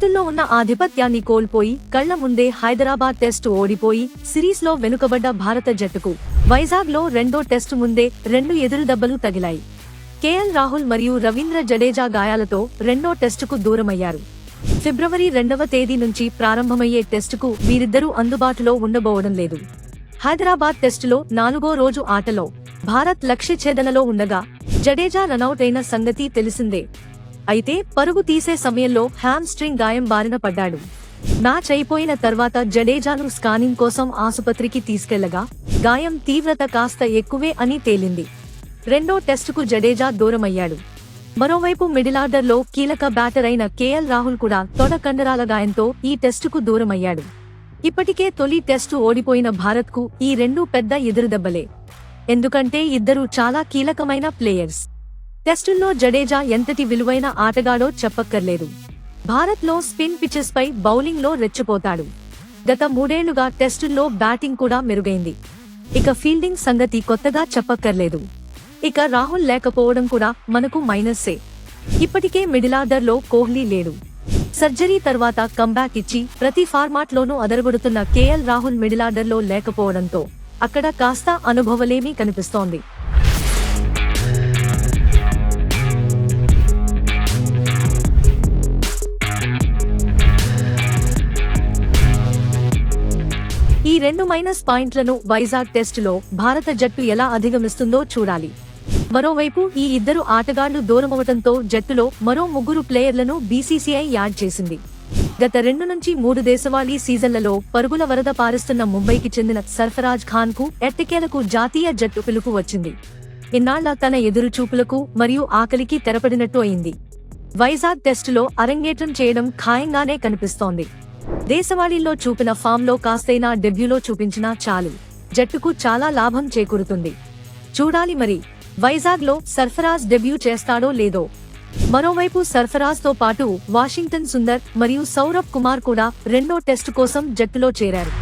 చేతుల్లో ఉన్న ఆధిపత్యాన్ని కోల్పోయి కళ్ళ ముందే హైదరాబాద్ టెస్టు ఓడిపోయి సిరీస్లో వెనుకబడ్డ భారత జట్టుకు. వైజాగ్లో రెండో టెస్టు ముందే రెండు ఎదురు దెబ్బలు తగిలాయి. కేఎల్ రాహుల్ మరియు రవీంద్ర జడేజా గాయాలతో రెండో టెస్టుకు దూరమయ్యారు. ఫిబ్రవరి రెండవ తేదీ నుంచి ప్రారంభమయ్యే టెస్టుకు వీరిద్దరూ అందుబాటులో ఉండబోవడం లేదు. హైదరాబాద్ టెస్టులో నాలుగో రోజు ఆటలో భారత్ లక్ష్య ఛేదనలో ఉండగా జడేజా రనౌట్ అయిన సంగతి తెలిసిందే. అయితే పరుగు తీసే సమయంలో హ్యామ్స్ట్రింగ్ గాయం బారిన పడ్డాడు. మ్యాచ్ అయిపోయిన తర్వాత జడేజాను స్కానింగ్ కోసం ఆసుపత్రికి తీసుకెళ్ళగా గాయం తీవ్రత కాస్త ఎక్కువే అని తేలింది. రెండో టెస్టుకు జడేజా దూరమయ్యాడు. మరోవైపు మిడిలార్డర్లో కీలక బ్యాటర్ అయిన కేఎల్ రాహుల్ కూడా తొడ కండరాల గాయంతో ఈ టెస్టుకు దూరమయ్యాడు. ఇప్పటికే తొలి టెస్టు ఓడిపోయిన భారత్కు ఈ రెండు పెద్ద ఎదురుదెబ్బలే. ఎందుకంటే ఇద్దరు చాలా కీలకమైన ప్లేయర్స్. టెస్టుల్లో జడేజా ఎంతటి విలువైన ఆటగాడో చెప్పక్కర్లేదు. భారత్లో స్పిన్ పిచెస్ పై బౌలింగ్లో రెచ్చిపోతాడు. గత మూడేళ్ళుగా టెస్టుల్లో బ్యాటింగ్ కూడా మెరుగైంది. ఇక ఫీల్డింగ్ సంగతి కొత్తగా చెప్పక్కర్లేదు. ఇక రాహుల్ లేకపోవడం కూడా మనకు మైనస్సే. ఇప్పటికే మిడిలార్డర్లో కోహ్లీ లేడు. సర్జరీ తర్వాత కంబ్యాక్ ఇచ్చి ప్రతి ఫార్మాట్లోనూ అదరగొడుతున్న కేఎల్ రాహుల్ మిడిలార్డర్లో లేకపోవడంతో అక్కడ కాస్త అనుభవలేమీ కనిపిస్తోంది. ఈ రెండు మైనస్ పాయింట్లను వైజాగ్ టెస్టులో భారత జట్టు ఎలా అధిగమిస్తుందో చూడాలి. మరోవైపు ఈ ఇద్దరు ఆటగాళ్ళు దూరమవటంతో జట్టులో మరో ముగ్గురు ప్లేయర్లను బీసీసీఐ యాడ్ చేసింది. గత రెండు నుంచి మూడు దేశవాళీ సీజన్లలో పరుగుల వరద పారిస్తున్న ముంబైకి చెందిన సర్ఫరాజ్ ఖాన్కు ఎట్టకేలకు జాతీయ జట్టు పిలుపు వచ్చింది. ఇన్నాళ్ళ తన ఎదురుచూపులకు మరియు ఆకలికి తెరపడినట్టు అయింది. వైజాగ్ టెస్టులో అరంగేట్రం చేయడం ఖాయంగానే కనిపిస్తోంది. దేశవాళీల్లో చూపిన ఫామ్లో కాస్తైనా డెబ్యూలో చూపించినా చాలు. జట్టుకు చాలా లాభం చేకూరుతుంది. చూడాలి మరి వైజాగ్లో సర్ఫరాజ్ డెబ్యూ చేస్తాడో లేదో. మరోవైపు సర్ఫరాజ్తో పాటు వాషింగ్టన్ సుందర్ మరియు సౌరభ్ కుమార్ కూడా రెండో టెస్టు కోసం జట్టులో చేరారు.